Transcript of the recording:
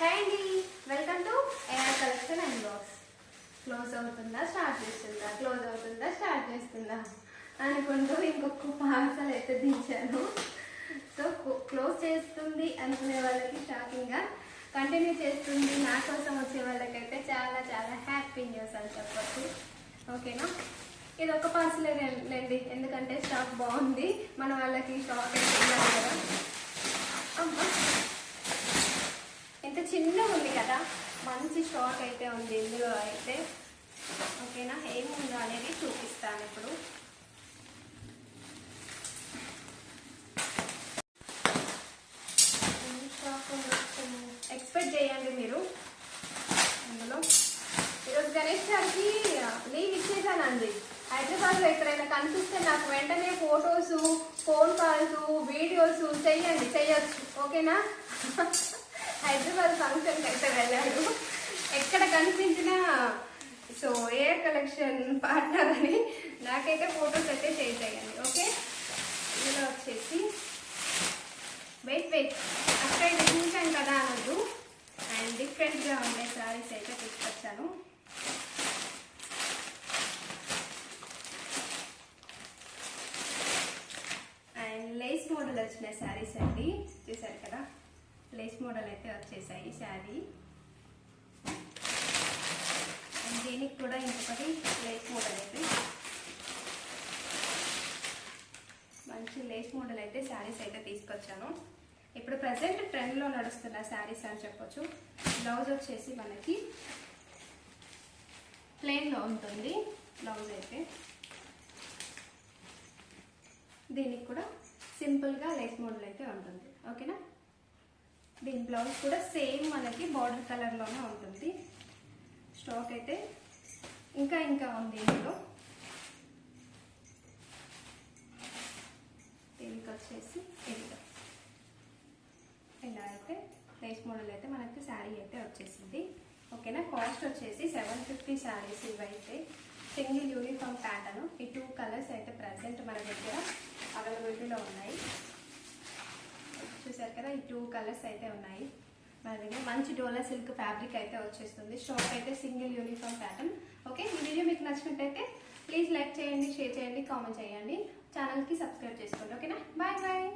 Hi అండి. Welcome to AR collection and box close అవుతుందా? Start చేస్తుందా? క్లోజ్ అవుతుందా? స్టార్ట్ చేస్తుందా? అనుకుంటూ ఇంకొక పార్సల్ అయితే దించాను. సో క్లోజ్ చేస్తుంది అనుకునే వాళ్ళకి షాకింగ్గా కంటిన్యూ చేస్తుంది. నా కోసం వచ్చే వాళ్ళకైతే చాలా చాలా హ్యాపీ న్యూస్ అని చెప్పచ్చు. ఓకేనా ఇది ఒక పార్సలే లేండి. ఎందుకంటే స్టాక్ బాగుంది. మన వాళ్ళకి స్టాక్ అయితే కదా. అమ్మా! చిన్నగా ఉంది కదా. మంచి స్టాక్ అయితే ఉంది. ఇందులో అయితే ఓకేనా? ఏముందో అనేది చూపిస్తాను ఇప్పుడు. ఎక్స్పెక్ట్ చేయండి మీరు. అందులో ఈరోజు గణేష్ గారికి లీవ్ ఇచ్చేసానండి. హైదరాబాద్లో ఎక్కడైనా కనిపిస్తే నాకు వెంటనే ఫొటోస్ ఫోన్ కాల్స్ వీడియోస్ చెయ్యండి. చెయ్యొచ్చు. ఓకేనా? హైదరాబాద్ ఫంక్షన్కి అయితే వెళ్ళాడు ఎక్కడ కనిపించినా సో ఏ కలెక్షన్ పార్ట్నర్ అని నాకైతే ఫొటోస్ అయితే షేర్ చేయండి ఓకే? ఇందులో వచ్చేసి వెయిట్ వెయిట్. అక్కడ ఇది చూసాను కదా అనద్దు అండ్ డిఫరెంట్గా ఉండే శారీస్ అయితే తీసుకొచ్చాను. అండ్ లేస్ మోడల్ వచ్చిన శారీస్ అండి. చూసారు కదా? లేస్ మోడల్ అయితే వచ్చేసాయి శారీ. అండ్ దీనికి కూడా ఇంకొకటి లేస్ మోడల్ అయితే. మంచి లేస్ మోడల్ అయితే శారీస్ అయితే తీసుకొచ్చాను. ఇప్పుడు ప్రజెంట్ ట్రెండ్లో నడుస్తున్న శారీస్ అని చెప్పొచ్చు. బ్లౌజ్ వచ్చేసి మనకి ప్లెయిన్లో ఉంటుంది బ్లౌజ్ అయితే. దీనికి కూడా సింపుల్గా లేస్ మోడల్ అయితే ఉంటుంది. ఓకేనా దీని బ్లౌజ్ కూడా సేమ్ మనకి బార్డర్ కలర్లోనే ఉంటుంది. స్టాక్ అయితే ఇంకా ఇంకా ఉంది ఇందులో. దీనికి వచ్చేసి ఇలా ఇలా అయితే లేస్ మోడల్ అయితే మనకి శారీ అయితే వచ్చేసింది. ఓకేనా? కాస్ట్ వచ్చేసి సెవెన్ ఫిఫ్టీ శారీస్ ఇవైతే. Single uniform pattern. ఈ టూ కలర్స్ అయితే ప్రజెంట్ మన దగ్గర అవైలబిలిటీలో ఉన్నాయి. దగ్గర ఈ టూ కలర్స్ అయితే ఉన్నాయి. మన దగ్గర మంచి డోలా సిల్క్ ఫ్యాబ్రిక్ అయితే వచ్చేస్తుంది. షాప్ అయితే సింగిల్ యూనిఫామ్ ప్యాటర్న్ ఓకే ఈ వీడియో మీకు నచ్చినట్టయితే ప్లీజ్ లైక్ చేయండి షేర్ చేయండి కామెంట్ చేయండి. ఛానల్కి సబ్స్క్రైబ్ చేసుకోండి. ఓకేనా బాయ్ బాయ్